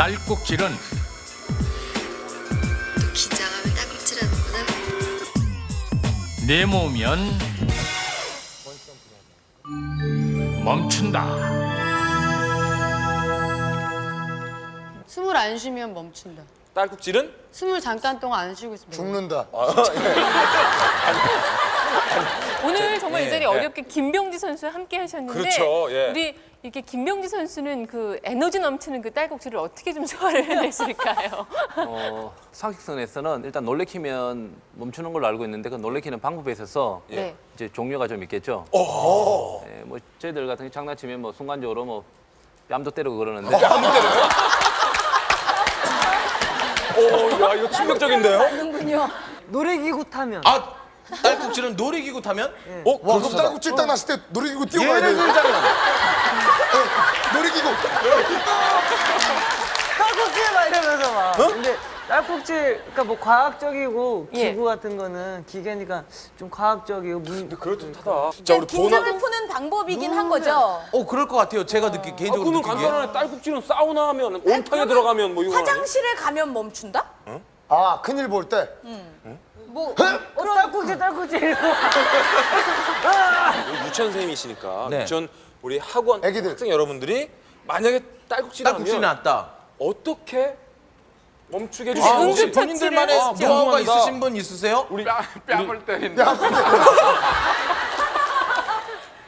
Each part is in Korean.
딸꾹질은 긴장하면 딸꾹질하는구나. 내모으면 멈춘다. 숨을 안 쉬면 멈춘다. 딸꾹질은 숨을 잠깐 동안 안 쉬고 있으면 죽는다. 오늘 정말 예, 이 자리에 예. 어렵게 김병지 선수와 함께 하셨는데 그렇죠, 예. 우리 이렇게 김병지 선수는 그 에너지 넘치는 그 딸꾹질을 어떻게 좀 소화를 해내실까요? 어, 사직선에서는 일단 놀래키면 멈추는 걸로 알고 있는데 그 놀래키는 방법에 있어서 네. 이제 종류가 좀 있겠죠. 예, 뭐 저희들 같은 게 장난치면 뭐 순간적으로 뭐 뺨도 때리고 그러는데 오, 야 이거 충격적인데요? 놀이기구 타면 아 딸꾹질은 놀이기구 타면? 어, 와, 그럼 딸꾹질 딱 났을 때 놀이기구 뛰어가야 예를 돼. 들자면 놀이기구. 딸꾹질 막 이러면서 막 근데 딸꾹질 그러니까 뭐 과학적이고 예. 기구 같은 거는 기계니까 좀 과학적이고 문 그럴 듯하다. 진짜 우리 보나. 푸는 방법이긴 한 거죠. 어 그럴 것 같아요. 제가 느끼 아, 개인적으로 그러면 느끼기에. 간단하네. 딸꾹질은 사우나 하면 온탕에 들어가면 뭐 이거 화장실에 가면 멈춘다? 아, 큰일 볼 때. 뭐 어, 딸꾹질 딸꾹질 유치원 선생님이시니까 네. 유치원 우리 학원 애기들. 학생 여러분들이 만약에 딸꾹질을 딸꾹질이 하면 났다. 어떻게 멈추게 아, 해주세요? 혹시 응급처치를 본인들만의 아, 노하우가 궁금합니다. 있으신 분 있으세요? 우리 뺨을 때린다.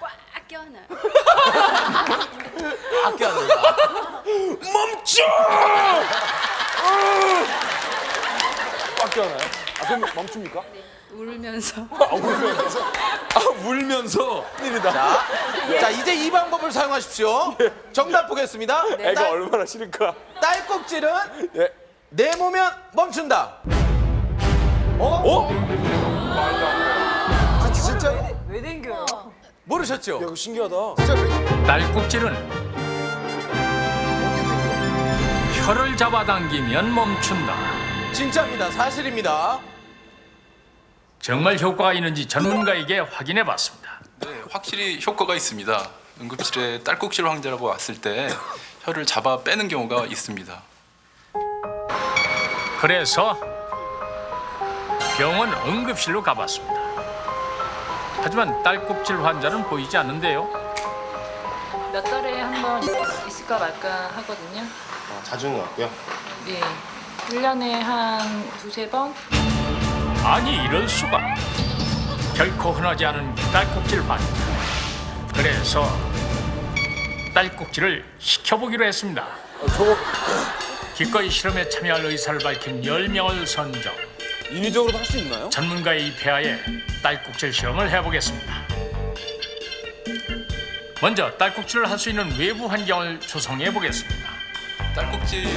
꽉 껴안아요. 아껴 안 된다. 멈춰! 빡겨나요? 아 그럼 멈춥니까? 울면서. 아 울면서 일이다. 자, 자 이제 이 방법을 사용하십시오. 정답 보겠습니다. 애가 딸, 얼마나 싫을까? 딸꾹질은 예. 내모면 멈춘다. 어? 아, 진짜? 왜 댕겨요? 모르셨죠? 야 이거 신기하다. 진짜 왜- 딸꾹질은 혀를 잡아당기면 멈춘다. 진짜입니다. 사실입니다. 정말 효과가 있는지 전문가에게 확인해 봤습니다. 네, 확실히 효과가 있습니다. 응급실에 딸꾹질 환자라고 왔을 때 혀를 잡아 빼는 경우가 있습니다. 그래서 병원 응급실로 가봤습니다. 하지만 딸꾹질 환자는 보이지 않는데요. 몇 달에 한 번 있을까 말까 하거든요. 자주는 없고요. 네. 1년에 한 두세 번? 아니 이럴 수가. 결코 흔하지 않은 딸꾹질 환자. 그래서 딸꾹질을 시켜보기로 했습니다. 기꺼이 실험에 참여할 의사를 밝힌 10명을 선정. 인위적으로도 할 수 있나요? 전문가의 이 폐하에 딸꾹질 실험을 해보겠습니다. 먼저 딸꾹질을 할 수 있는 외부 환경을 조성해 보겠습니다. 딸꾹질을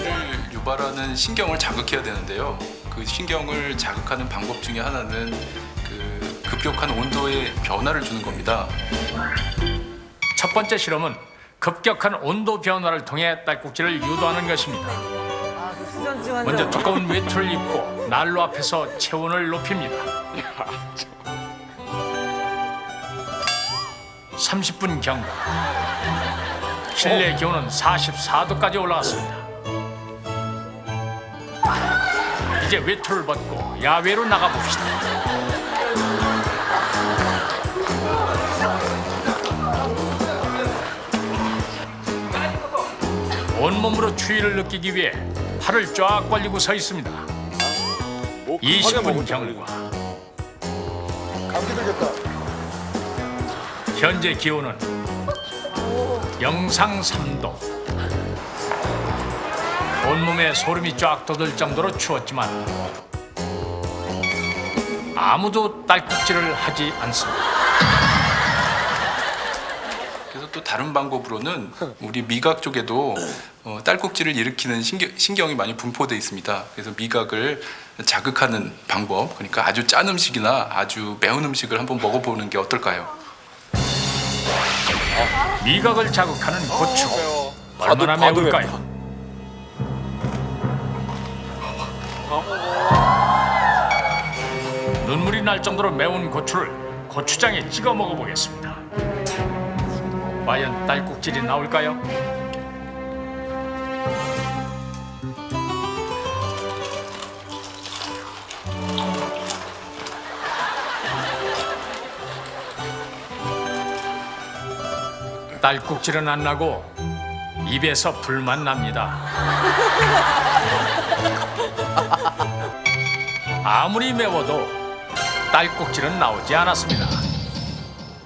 유발하는 신경을 자극해야 되는데요. 그 신경을 자극하는 방법 중에 하나는 그 급격한 온도의 변화를 주는 겁니다. 첫 번째 실험은 급격한 온도 변화를 통해 딸꾹질을 유도하는 것입니다. 먼저 두꺼운 외투를 입고 난로 앞에서 체온을 높입니다. 30분 경과. 실내 기온은 44도까지 올라갔습니다. 이제 외투를 벗고 야외로 나가 봅시다. 온몸으로 추위를 느끼기 위해 팔을 쫙 벌리고 서 있습니다. 뭐, 20분 경과. 감기 들겠다. 현재 기온은 영상 3도. 온몸에 소름이 쫙 돋을 정도로 추웠지만 아무도 딸꾹질을 하지 않습니다. 그래서 또 다른 방법으로는 우리 미각 쪽에도 어, 딸꾹질을 일으키는 신경, 신경이 많이 분포되어 있습니다. 그래서 미각을 자극하는 방법, 그러니까 아주 짠 음식이나 아주 매운 음식을 한번 먹어보는 게 어떨까요? 미각을 자극하는 고추. 얼마나 봐도- 봐도 매울까요? 눈물이 날 정도로 매운 고추를 고추장에 찍어 먹어보겠습니다. 과연 딸꾹질이 나올까요? 딸꾹질은 안 나고 입에서 불만 납니다. 아무리 매워도 딸꾹질은 나오지 않았습니다.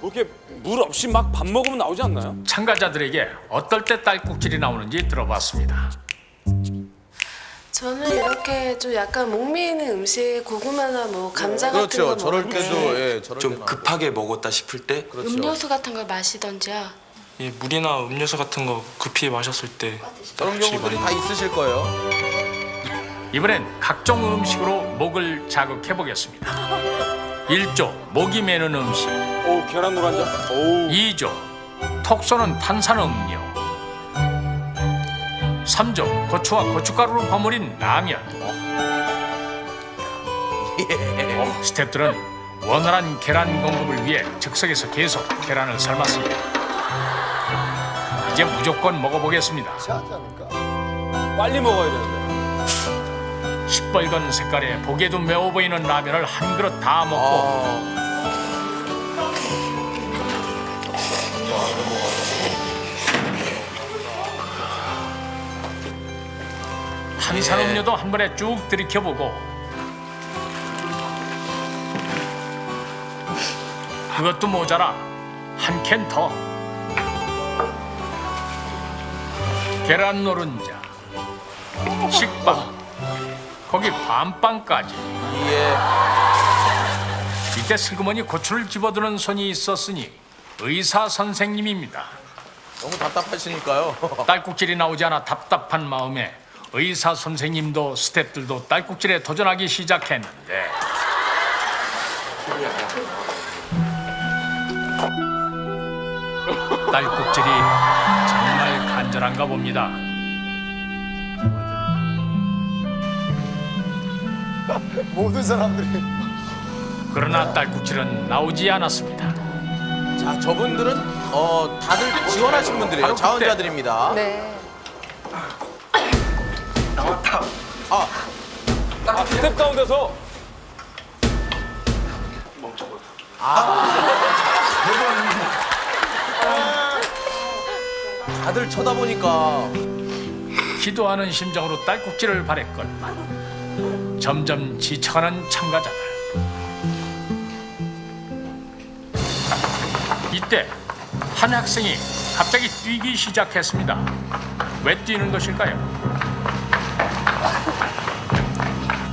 뭐 이렇게 물 없이 막 밥 먹으면 나오지 않나요? 참가자들에게 어떨 때 딸꾹질이 나오는지 들어봤습니다. 저는 이렇게 좀 약간 목미있는 음식 고구마나 뭐 감자 같은 그렇죠. 거 저럴 먹을 때 때도 예, 저럴 좀 급하게 먹었다 싶을 때 그렇죠. 음료수 같은 걸 마시던지요. 이 물이나 음료수 같은 거 급히 마셨을 때 그런 경우들이 다 있으실 거예요. 이번엔 각종 음식으로 목을 자극해 보겠습니다. 1조 목이 메는 음식, 오 계란 노란자. 오. 2조 톡 쏘는 탄산 음료, 3조 고추와 고춧가루로 버무린 라면. 스태프들은 원활한 계란 공급을 위해 즉석에서 계속 계란을 삶았습니다. 이제 무조건 먹어보겠습니다. 하지 않을까? 빨리 먹어야 되는데. 시뻘건 색깔에 보기에도 매워 보이는 라면을 한 그릇 다 먹고 어, 탄산 음료도 한 번에 쭉 들이켜보고 그것도 모자라 한 캔 더. 계란 노른자 식빵 거기 밤빵까지 예. 이때 슬그머니 고추를 집어드는 손이 있었으니 의사 선생님입니다. 너무 답답하시니까요. 딸꾹질이 나오지 않아 답답한 마음에 의사 선생님도 스태프들도 딸꾹질에 도전하기 시작했는데 딸꾹질이 정말 간절한가 봅니다. 모든 사람들이 그러나 딸꾹질은 나오지 않았습니다. 자, 저분들은 어 다들 지원하신 분들이에요. 바로 그때. 자원자들입니다. 네. 아, 아 스텝 가운데서 다들 쳐다보니까 기도하는 심정으로 딸꾹질을 바랬건만 점점 지쳐가는 참가자들. 이때 한 학생이 갑자기 뛰기 시작했습니다. 왜 뛰는 것일까요?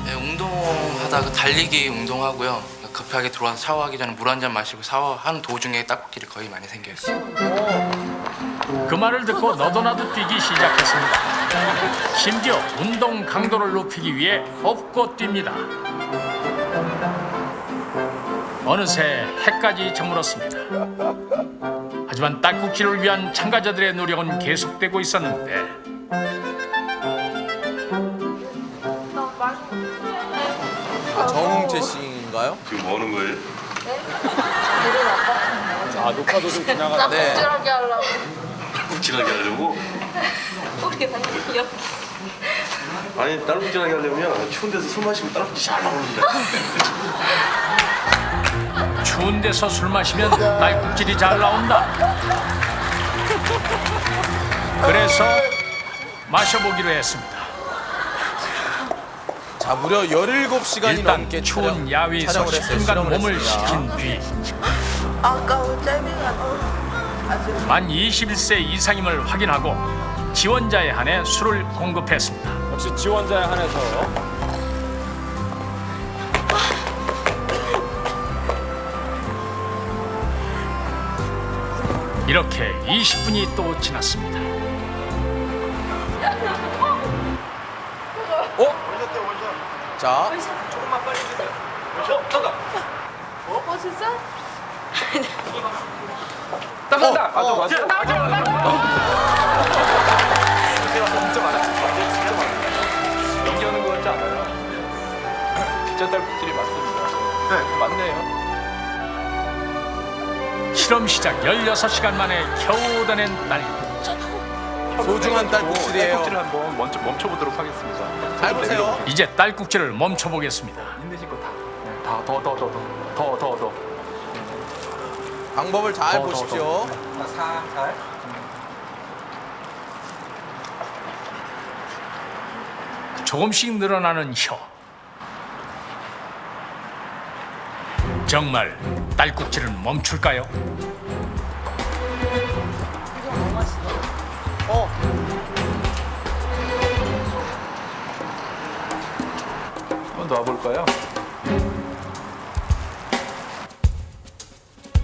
네, 운동하다가 달리기 운동하고요. 급하게 들어와서 샤워하기 전에 물 한 잔 마시고 샤워하는 도중에 딱지를 거의 많이 생겨요. 그 말을 듣고 너도 나도 뛰기 시작했습니다. 심지어 운동 강도를 높이기 위해 업고 뜁니다. 어느새 해까지 저물었습니다. 하지만 딸꾹질을 위한 참가자들의 노력은 계속되고 있었는데 아, 정웅채 씨인가요? 지금 뭐 하는 거예요? 아 녹화도 좀 지나가. 네. 묵직하게 하려고? 아니 딸꾹질하게 하려면 추운 데서 술 마시면 딸꾹질 잘 나오는데 추운 데서 술 마시면 딸꾹질이 잘 나온다. 그래서 마셔보기로 했습니다. 자, 무려 17시간이 일단 넘게 추운 촬영, 야외에서 촬영을 했어요. 10분간 실험을 몸을 했습니다. 식힌 뒤 만 21세 이상임을 확인하고 지원자에 한해 술을 공급했습니다. 역시 지원자에 한해서. 이렇게 20분이 또 지났습니다. 자, 따간다. 맞아 맞아. 연기하는 거 같지 않아요? 진짜 딸꾹질이 맞습니다. 네, 맞네요. 실험 시작 16시간 만에 겨우 얻어낸 딸꾹질. 소중한 딸꾹질이에요. 딸꾹질 한번 먼저 멈춰보도록 하겠습니다. 잘 보세요. 이제 딸꾹질을 멈춰보겠습니다. 힘드신 거 다. 네, 다, 더, 더, 더, 더, 더, 더, 더. 방법을 잘 더, 보십시오. 살살. 조금씩 늘어나는 혀. 정말 딸꾹질은 멈출까요? 어. 한번 놔볼까요?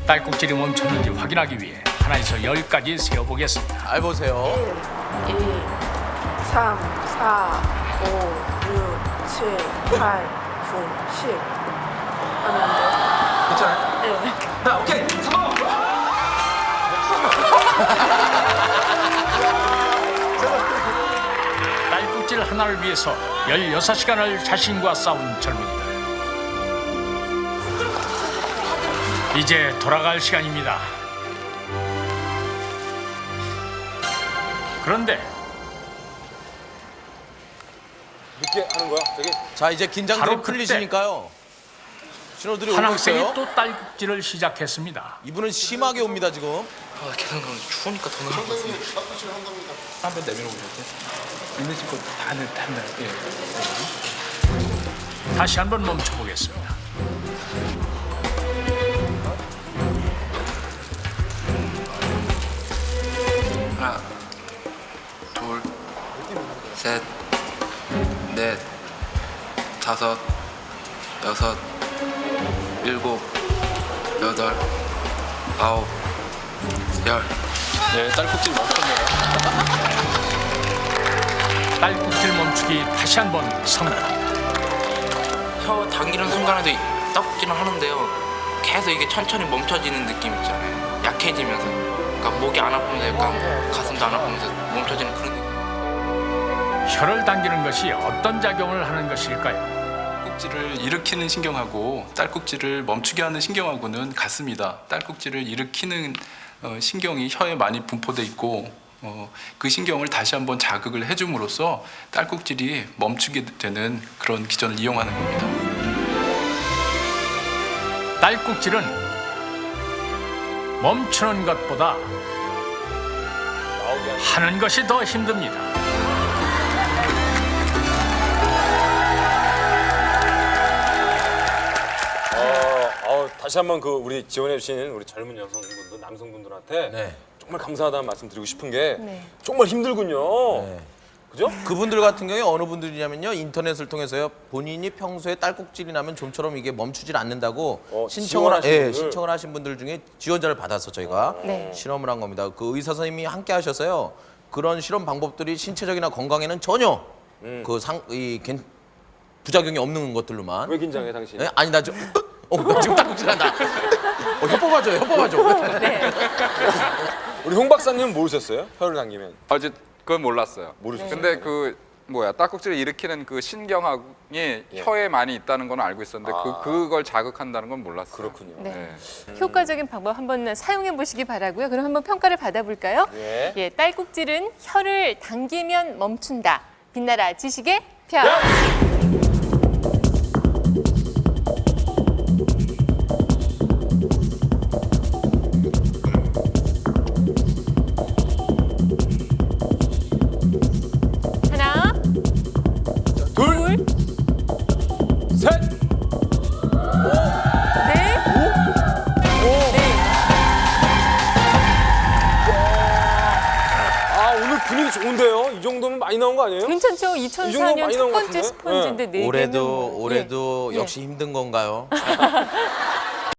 딸꾹질이 멈췄는지 확인하기 위해 하나에서 열까지 세어보겠습니다. 잘 보세요. 2, 3, 4, 5, 6, 7, 8, 9, 10. 하면 안 돼요? 괜찮아요? 네. 자, 오케이. 성공! 딸꾹질 하나를 위해서 16시간을 자신과 싸운 젊은이들. 이제 돌아갈 시간입니다. 그런데 늦게 하는 거야 저기? 자, 이제 긴장들이 바로 그때 풀리시니까요. 신호들이 한 오고 학생이 있어요. 또 딸꾹질을 시작했습니다. 이분은 심하게 옵니다, 지금. 아, 계속 그러면 추우니까 더 나은 것 같은데. 한번 내밀어 보셨어요? 있는 친구 다 는, 다 는, 예. 다시 한번 멈춰보겠습니다. 셋, 넷, 다섯, 여섯, 일곱, 여덟, 아홉, 열. 네, 딸꾹질 멈췄네요. 딸꾹질 멈추기 다시 한번 성공. 혀 당기는 순간에도 이 떡지는 하는데요. 계속 이게 천천히 멈춰지는 느낌 있잖아요. 약해지면서. 그러니까 목이 안 아프면서 약간 가슴도 안 아프면서 멈춰지는 그런 느낌. 혀를 당기는 것이 어떤 작용을 하는 것일까요? 딸꾹질을 일으키는 신경하고 딸꾹질을 멈추게 하는 신경하고는 같습니다. 딸꾹질을 일으키는 어, 신경이 혀에 많이 분포돼 있고 어, 그 신경을 다시 한번 자극을 해줌으로써 딸꾹질이 멈추게 되는 그런 기전을 이용하는 겁니다. 딸꾹질은 멈추는 것보다 하는 것이 더 힘듭니다. 어, 어, 다시 한번 그 우리 지원해 주신 우리 젊은 여성분들, 남성분들한테 네. 정말 감사하다는 말씀 드리고 싶은 게 네. 정말 힘들군요. 네. 그죠? 그분들 같은 경우에 어느 분들이냐면요 인터넷을 통해서요 본인이 평소에 딸꾹질이 나면 좀처럼 이게 멈추질 않는다고 어, 신청을 지원하신 예, 분들. 신청을 하신 분들 중에 지원자를 받아서 저희가 네. 실험을 한 겁니다. 그 의사 선생님이 함께 하셔서요 그런 실험 방법들이 신체적이나 건강에는 전혀 음. 그상 이 부작용이 없는 것들로만 왜 긴장해 당신? 예? 아니 나 좀 어, 나 지금 한다. 어, 혀 뽑아줘. 네. 우리 홍 박사님은 모르셨어요? 혀를 당기면 어제 그건 몰랐어요. 모르셨어요? 근데 그 뭐야 딸꾹질을 일으키는 그 신경이 혀에 많이 있다는 건 알고 있었는데 아. 그 그걸 자극한다는 건 몰랐어요. 그렇군요. 네. 네. 효과적인 방법 한번 사용해 보시기 바라고요. 그럼 한번 평가를 받아볼까요? 예. 예, 딸꾹질은 혀를 당기면 멈춘다. 빛나라 지식의 표. 괜찮죠? 이 정도면 2004년 많이 첫 번째? 스펀지인데 네 개면 올해도 뭐. 올해도 예. 역시 힘든 건가요?